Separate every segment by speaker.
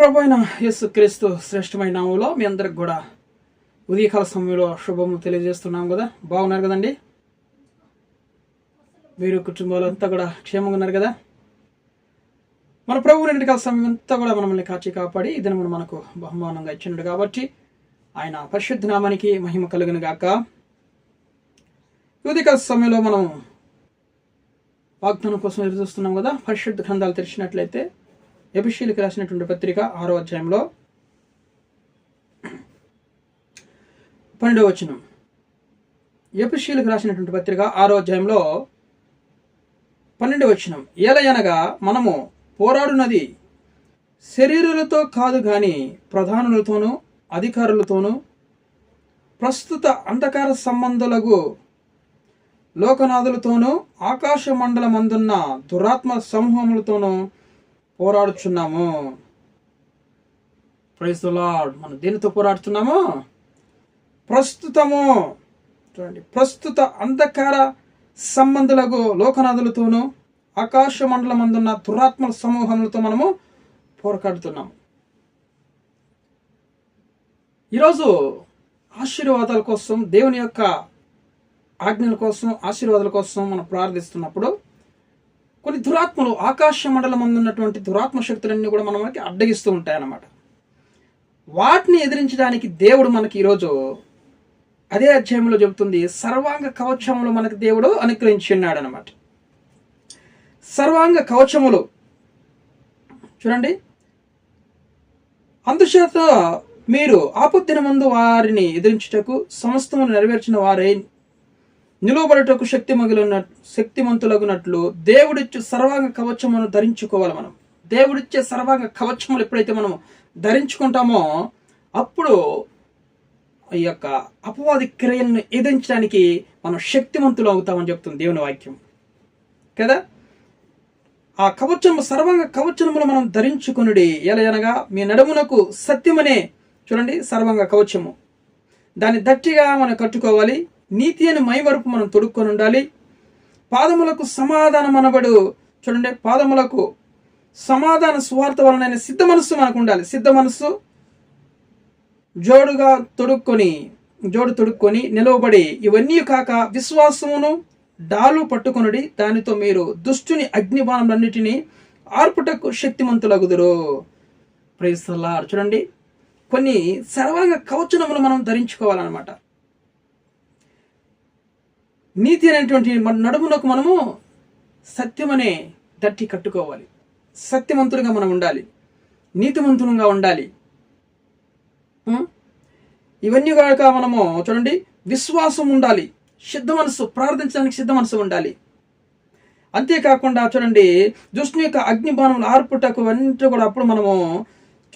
Speaker 1: ప్రభు అయిన యేసు క్రీస్తు శ్రేష్టమైన నామంలో మీ అందరికి కూడా ఉదయకాల సమయంలో శుభము తెలియజేస్తున్నాం కదా. బాగున్నారు కదండి? మీరు కుటుంబాలంతా కూడా క్షేమంగా ఉన్నారు కదా? మన ప్రభు నిండి కాల సమయం అంతా కూడా మనల్ని కాచి కాపాడి ఇదని మనం మనకు బహుమానంగా ఇచ్చినాడు కాబట్టి ఆయన పరిశుద్ధ నామానికి మహిమ కలుగును గాక. ఉదయకాల సమయంలో మనం వాగ్దానం కోసం ఎదురు చూస్తున్నాం కదా. పరిశుద్ధ గ్రంథాలు తెరిచినట్లయితే ఎబిషీలకు రాసినటువంటి పత్రిక ఆరో అధ్యాయంలో పన్నెండవ వచనం. ఎపిషీలకు రాసినటువంటి పత్రిక ఆరో అధ్యాయంలో పన్నెండవ వచనం. ఏలయనగా మనము పోరాడునది శరీరులతో కాదు కానీ ప్రధానులతోనూ అధికారులతోనూ ప్రస్తుత అంధకార సంబంధులకు లోకనాథులతోనూ ఆకాశ మండలమందున్న దురాత్మ సమూహములతోనూ పోరాడుచున్నాము. ప్రైజ్ లార్డ్ మనం దేనితో పోరాడుతున్నాము ప్రస్తుతము. చూడండి ప్రస్తుత అంధకార సంబంధులకు లోకనాథులతోనూ ఆకాశ మండలం అందున్న దురాత్మ సమూహములతో మనము పోరాడుతున్నాము. ఈరోజు ఆశీర్వాదాల కోసం దేవుని యొక్క ఆజ్ఞల కోసం ఆశీర్వాదాల కోసం మనం ప్రార్థిస్తున్నప్పుడు కొన్ని దురాత్మలు ఆకాశ మండలం ఉన్నటువంటి దురాత్మ శక్తులన్నీ కూడా మనం మనకి అడ్డగిస్తూ ఉంటాయన్నమాట. వాటిని ఎదిరించడానికి దేవుడు మనకి ఈరోజు అదే అధ్యాయంలో చెబుతుంది సర్వాంగ కవచములు మనకి దేవుడు అనుగ్రహించి ఉన్నాడనమాట సర్వాంగ కవచములు చూడండి. అందుచేత మీరు ఆపత్తిన ముందు వారిని ఎదిరించుటకు సమస్తము నెరవేర్చిన వారై నిలువబడుటకు శక్తి మగిలిన శక్తిమంతులగునట్లు దేవుడిచ్చే సర్వాంగ కవచమును ధరించుకోవాలి మనం. దేవుడిచ్చే సర్వాంగ కవచములు ఎప్పుడైతే మనం ధరించుకుంటామో అప్పుడు ఈ యొక్క అపవాది క్రియలను ఎదించడానికి మనం శక్తిమంతులు అవుతామని చెప్తుంది దేవుని వాక్యం. కదా? ఆ కవచము సర్వంగ కవచములు మనం ధరించుకునుడి. ఎలా అనగా మీ నడుమునకు సత్యమనే చూడండి సర్వంగ కవచము. దాన్ని దట్టిగా మనం కట్టుకోవాలి. నీతి అని మైవరపు మనం తొడుక్కొని ఉండాలి. పాదములకు సమాధానం అనబడు. చూడండి పాదములకు సమాధాన స్వార్థ వలన సిద్ధ మనస్సు మనకు ఉండాలి. సిద్ధ మనస్సు జోడుగా తొడుక్కొని జోడు తొడుక్కొని నిలవబడి ఇవన్నీ కాక విశ్వాసమును డాలు పట్టుకొనుడి. దానితో మీరు దుష్టుని అగ్నిబాణములన్నిటినీ ఆర్పుటకు శక్తిమంతులగుదురు. ప్రేస్తలార్ చూడండి కొన్ని సర్వాంగ కవచనములు మనం ధరించుకోవాలన్నమాట. నీతి అనేటువంటి మన నడుమునకు మనము సత్యమనే దట్టి కట్టుకోవాలి. సత్యవంతులుగా మనం ఉండాలి. నీతివంతులుగా ఉండాలి. ఇవన్నీ కాక మనము చూడండి విశ్వాసం ఉండాలి. సిద్ధ మనసు ప్రార్థించడానికి సిద్ధ మనసు ఉండాలి. అంతేకాకుండా చూడండి దుష్టుని యొక్క అగ్నిబాణములు ఆర్పుటకు అన్నింటి కూడా అప్పుడు మనము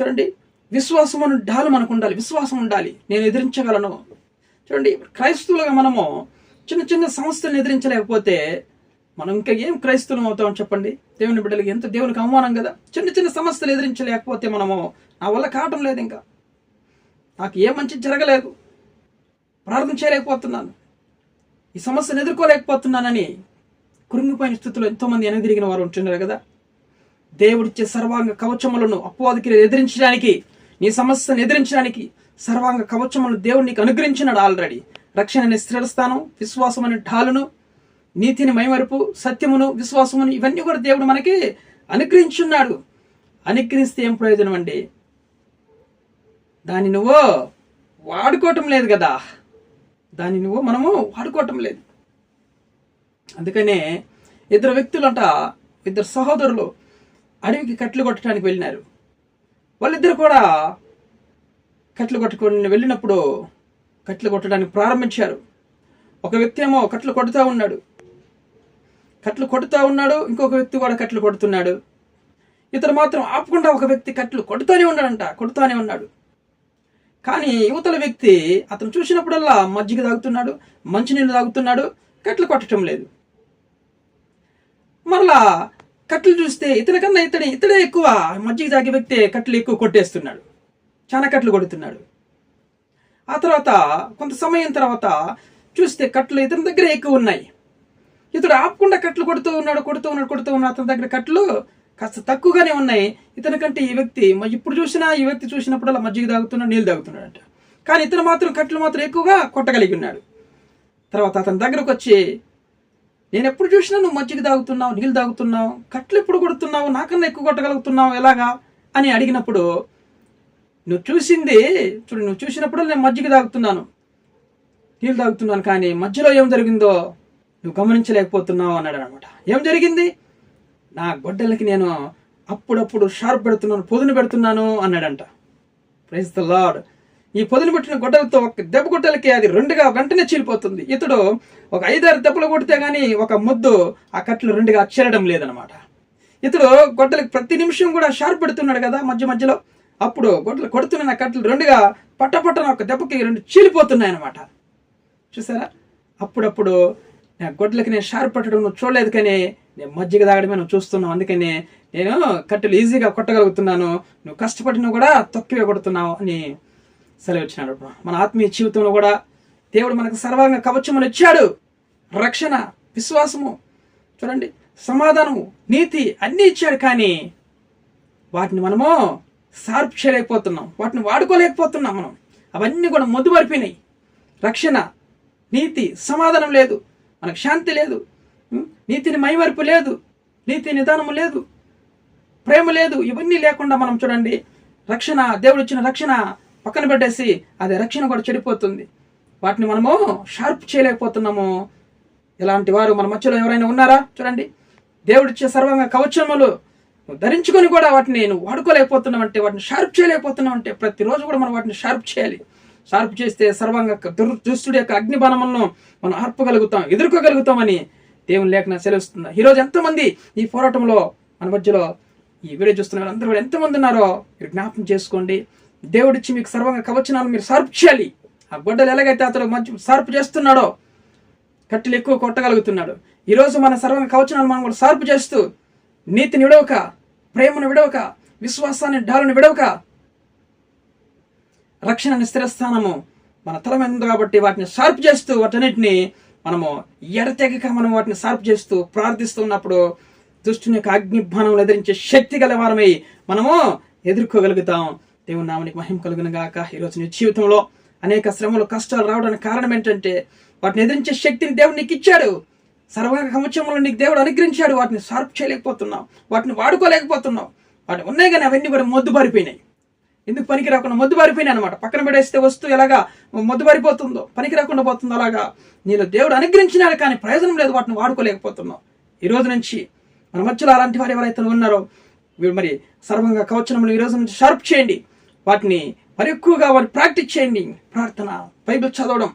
Speaker 1: చూడండి విశ్వాసం అని డాలు మనకు ఉండాలి. విశ్వాసం ఉండాలి. నేను ఎదిరించగలను. చూడండి క్రైస్తవులుగా మనము చిన్న చిన్న సమస్యలను ఎదిరించలేకపోతే మనం ఇంకా ఏం క్రైస్తవులం అవుతామని చెప్పండి? దేవుని బిడ్డలకి ఎంత దేవునికి అవమానం కదా? చిన్న చిన్న సమస్యలు ఎదిరించలేకపోతే మనము నా వల్ల కావటం లేదు ఇంకా. నాకు ఏ మంచి జరగలేదు. ప్రార్థన చేయలేకపోతున్నాను. ఈ సమస్యను ఎదుర్కోలేకపోతున్నానని కురింగిపోయిన స్థితిలో ఎంతోమంది వెనదిరిగిన వారు ఉంటున్నారు కదా? దేవుడిచ్చే సర్వాంగ కవచములను అపవాదికి ఎదిరించడానికి నీ సమస్యను ఎదిరించడానికి సర్వాంగ కవచములను దేవుడు నీకు అనుగ్రహించినాడు ఆల్రెడీ రక్షణ అనే స్థిరస్థానం విశ్వాసం అనే ఢాలును నీతిని మైమరుపు సత్యమును విశ్వాసమును ఇవన్నీ కూడా దేవుడు మనకి అనుగ్రహించున్నాడు. అనుగ్రహిస్తే ఏం ప్రయోజనం అండి? దాన్ని నువ్వు వాడుకోవటం లేదు కదా. దాన్ని నువ్వు మనము వాడుకోవటం లేదు. అందుకనే ఇద్దరు వ్యక్తులంట ఇద్దరు సహోదరులు అడవికి కట్లు కొట్టడానికి వెళ్ళినారు. వాళ్ళిద్దరు కూడా కట్లు కొట్టుకొని వెళ్ళినప్పుడు కట్లు కొట్టడానికి ప్రారంభించారు. ఒక వ్యక్తి ఏమో కట్లు కొడుతూ ఉన్నాడు. కట్లు కొడుతూ ఉన్నాడు ఇంకొక వ్యక్తి కూడా కట్లు కొడుతున్నాడు. ఇతడు మాత్రం ఆపకుండా ఒక వ్యక్తి కట్లు కొడుతూనే ఉన్నాడంట కొడుతూనే ఉన్నాడు. కానీ యువతల వ్యక్తి అతను చూసినప్పుడల్లా మజ్జిగ తాగుతున్నాడు మంచినీళ్ళు తాగుతున్నాడు కట్లు కొట్టడం లేదు. మరలా కట్లు చూస్తే ఇతని కన్నా ఇతడే ఇతడే ఎక్కువ మజ్జిగ తాగే వ్యక్తి కట్లు ఎక్కువ కొట్టేస్తున్నాడు. చాలా కట్లు కొడుతున్నాడు. ఆ తర్వాత కొంత సమయం తర్వాత చూస్తే కట్లు ఇతని దగ్గర ఎక్కువ ఉన్నాయి. ఇతడు ఆపకుండా కట్లు కొడుతూ ఉన్నాడు కొడుతూ ఉన్నాడు కొడుతూ ఉన్నాడు. అతని దగ్గర కట్లు కాస్త తక్కువగానే ఉన్నాయి. ఇతని కంటే ఈ వ్యక్తి ఇప్పుడు చూసినా ఈ వ్యక్తి చూసినప్పుడల్లా మజ్జిగ తాగుతున్నాడు నీళ్ళు తాగుతున్నాడంట. కానీ ఇతను మాత్రం కట్లు మాత్రం ఎక్కువగా కొట్టగలిగి ఉన్నాడు. తర్వాత అతని దగ్గరకు వచ్చి నేను ఎప్పుడు చూసినా నువ్వు మజ్జిగ తాగుతున్నావు నీళ్ళు తాగుతున్నావు కట్లు ఎప్పుడు కొడుతున్నావు నాకన్నా ఎక్కువ కొట్టగలుగుతున్నావు ఎలాగా? అని అడిగినప్పుడు నువ్వు చూసింది చూడు నువ్వు చూసినప్పుడు నేను మజ్జిగ తాగుతున్నాను. నీళ్ళు తాగుతున్నాను కానీ మధ్యలో ఏం జరిగిందో నువ్వు గమనించలేకపోతున్నావు అన్నాడు అనమాట ఏం జరిగింది? నా గొడ్డలకి నేను అప్పుడప్పుడు షార్ప్ పెడుతున్నాను పొదును పెడుతున్నాను అన్నాడంట. ప్రైజ్ ద లార్డ్ ఈ పొదును పెట్టిన గొడ్డలతో ఒక దెబ్బ గొడ్డలకి అది రెండుగా వెంటనే చీలిపోతుంది. ఇతడు ఒక ఐదారు దెబ్బలు కొడితే కానీ ఒక ముద్దు ఆ కట్లు రెండుగా చేరడం లేదనమాట. ఇతడు గొడ్డలకి ప్రతి నిమిషం కూడా షార్ప్ పెడుతున్నాడు కదా మధ్య మధ్యలో. అప్పుడు గొడ్లు కొడుతున్న కట్టలు రెండుగా పట్టపట్టన ఒక దెబ్బకి రెండు చీలిపోతున్నాయి అనమాట చూసారా? అప్పుడప్పుడు నా గొడ్లకి నేను షార్ప్ పట్టడం నువ్వు చూడలేదు కానీ నేను మజ్జిగ తాగడమే నువ్వు చూస్తున్నావు. అందుకని నేను కట్టెలు ఈజీగా కొట్టగలుగుతున్నాను. నువ్వు కష్టపడినా కూడా తొక్కివే కొడుతున్నావు అని సెలవిచ్చినాడు మన ఆత్మీయ జీవితంలో కూడా దేవుడు మనకు సర్వంగా కవచమును ఇచ్చాడు. రక్షణ విశ్వాసము చూడండి సమాధానము నీతి అన్నీ ఇచ్చాడు కానీ వాటిని మనము షార్ప్ చేయలేకపోతున్నాం వాటిని వాడుకోలేకపోతున్నాం మనం. అవన్నీ కూడా మొద్దుబారిపోయినాయి రక్షణ నీతి సమాధానం లేదు. మనకు శాంతి లేదు. నీతిని మైమరుపు లేదు. నీతి నిదానము లేదు. ప్రేమ లేదు. ఇవన్నీ లేకుండా మనం చూడండి రక్షణ దేవుడు ఇచ్చిన రక్షణ పక్కన పెట్టేసి అదే రక్షణ కూడా చెడిపోతుంది. వాటిని మనము షార్ప్ చేయలేకపోతున్నాము. ఇలాంటి వారు మన మధ్యలో ఎవరైనా ఉన్నారా? చూడండి దేవుడిచ్చే సర్వంగా కవచములు నువ్వు ధరించుకొని కూడా వాటిని నువ్వు వాడుకోలేకపోతున్నావు అంటే వాటిని షార్ప్ చేయలేకపోతున్నావు అంటే ప్రతిరోజు కూడా మనం వాటిని షార్ప్ చేయాలి. షార్ప్ చేస్తే సర్వంగా దుర్దుష్టుడి యొక్క అగ్నిబాణములను మనం ఆర్పగలుగుతాం ఎదుర్కోగలుగుతామని దేవుని లేఖన సెలవుస్తుంది ఈరోజు ఎంతమంది ఈ పోరాటంలో మన మధ్యలో ఈ వీడియో చూస్తున్న వాళ్ళందరూ కూడా ఎంతమంది ఉన్నారో మీరు జ్ఞాపకం చేసుకోండి. దేవుడిచ్చి మీకు సర్వంగా కవచనాలు మీరు షార్ప్ చేయాలి. ఆ గొడ్డలు ఎలాగైతే అతడు మంచి షార్ప్ చేస్తున్నాడో కట్టెలు ఎక్కువ కొట్టగలుగుతున్నాడు. ఈరోజు మన సర్వంగా కవచనాలు మనం కూడా షార్ప్ చేస్తూ నీతిని విడవక ప్రేమను విడవక విశ్వాసాన్ని డాలను విడవక రక్షణ స్థిరస్థానము మన తల మీద ఉంది కాబట్టి వాటిని షార్ప్ చేస్తూ వాటన్నిటిని మనము ఎడతెగక మనం వాటిని షార్ప్ చేస్తూ ప్రార్థిస్తున్నప్పుడు దుష్టుని యొక్క అగ్నిభానం ఎదిరించే శక్తి గల వారమై మనము ఎదుర్కోగలుగుతాం. దేవుని నామనికి మహిమ కలుగును గాక. ఈరోజు నీ జీవితంలో అనేక శ్రమలు కష్టాలు రావడానికి కారణం ఏంటంటే వాటిని ఎదిరించే శక్తిని దేవుడు నీకు ఇచ్చాడు. సర్వంగా కవచములు నీకు దేవుడు అనుగ్రహించాడు. వాటిని షార్ప్ చేయలేకపోతున్నావు. వాటిని వాడుకోలేకపోతున్నావు. వాటిని ఉన్నాయి కానీ అవన్నీ కూడా మొద్దుబారిపోయినాయి. ఎందుకు పనికి రాకుండా మొద్దు పారిపోయినాయి అనమాట పక్కన పడేస్తే వస్తువు ఎలాగా మొద్దు పారిపోతుందో పనికి రాకుండా పోతుందో అలాగా నేను దేవుడు అనుగ్రహించినాడు కానీ ప్రయోజనం లేదు. వాటిని వాడుకోలేకపోతున్నావు. ఈ రోజు నుంచి మన మధ్యలో అలాంటి వారు ఎవరైతే ఉన్నారో వీడు మరి సర్వంగా కవచనములు ఈ రోజు నుంచి షార్ప్ చేయండి. వాటిని మరి ఎక్కువగా వారిని ప్రాక్టీస్ చేయండి. ప్రార్థన బైబిల్ చదవడం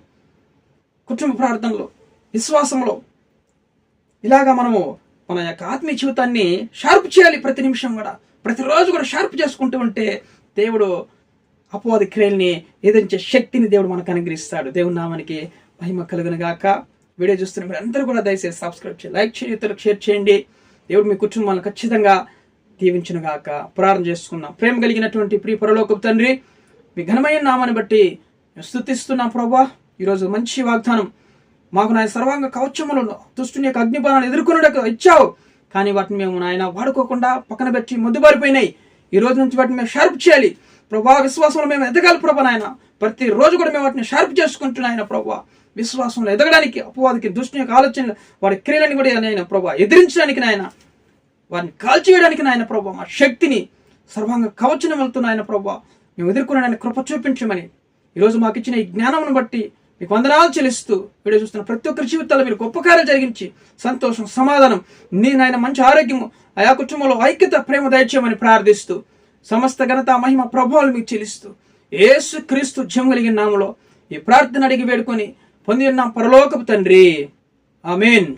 Speaker 1: కుటుంబ ప్రార్థనలో విశ్వాసంలో ఇలాగా మనము మన యొక్క ఆత్మీయ జీవితాన్ని షార్ప్ చేయాలి ప్రతి నిమిషం కూడా. ప్రతిరోజు కూడా షార్ప్ చేసుకుంటూ ఉంటే దేవుడు అపవాది క్రియల్ని ఎదిరించే శక్తిని దేవుడు మనకు అనుగ్రహిస్తాడు. దేవుని నామానికి మహిమ కలుగును గాక వీడియో చూస్తున్న మీరు అందరూ కూడా దయచేసి సబ్స్క్రైబ్ చేయండి లైక్ చేయండి ఇతరులకు షేర్ చేయండి. దేవుడు మీ కుటుంబాలను ఖచ్చితంగా దీవించును గాక ప్రార్థన చేసుకున్నాం ప్రేమ కలిగినటువంటి ప్రియ పరలోకపు తండ్రి మీ ఘనమైన నామాన్ని బట్టి స్థుతిస్తున్నాం ప్రభా. ఈరోజు మంచి వాగ్దానం. మాకు నాయన సర్వాంగ కవచములను దుష్టుని యొక్క అగ్నిపాలను ఎదుర్కొనడానికి ఇచ్చావు. కానీ వాటిని మేము నాయన వాడుకోకుండా పక్కన పెట్టి మొద్దుబారిపోయినాయి ఈ రోజు నుంచి వాటిని మేము షార్ప్ చేయాలి. ప్రభా విశ్వాసంలో మేము ఎదగాలి ప్రభా నాయన. ప్రతి రోజు కూడా మేము వాటిని షార్ప్ చేసుకుంటున్నాయన ప్రభా విశ్వాసంలో ఎదగడానికి అపవాదికి దుష్టుని యొక్క ఆలోచనలు వాడి క్రియలను కూడా నాయన ప్రభా ఎదిరించడానికి నాయన వారిని కాల్చివేయడానికి నాయన ప్రభా మా శక్తిని సర్వాంగ కవచనం వెళ్తున్నాయన ప్రభా మేము ఎదుర్కొన్న కృప చూపించమని. ఈరోజు మాకు ఇచ్చిన ఈ జ్ఞానమును బట్టి మీకు వందనాలు చెల్లిస్తూ వీడియో చూస్తున్న ప్రతి ఒక్కరి జీవితాల్లో మీరు గొప్ప కార్యాలు జరిగించి సంతోషం సమాధానం నీ నాయన మంచి ఆరోగ్యము ఆయా కుటుంబంలో ఐక్యత ప్రేమ దయచేయమని ప్రార్థిస్తూ సమస్త ఘనత మహిమ ప్రభావాలు మీకు చెల్లిస్తూ ఏసు క్రీస్తు జమ్ కలిగిన నామలో ఈ ప్రార్థన అడిగి వేడుకొని పొంది ఉన్నాం పరలోకపు తండ్రి. ఆమెన్.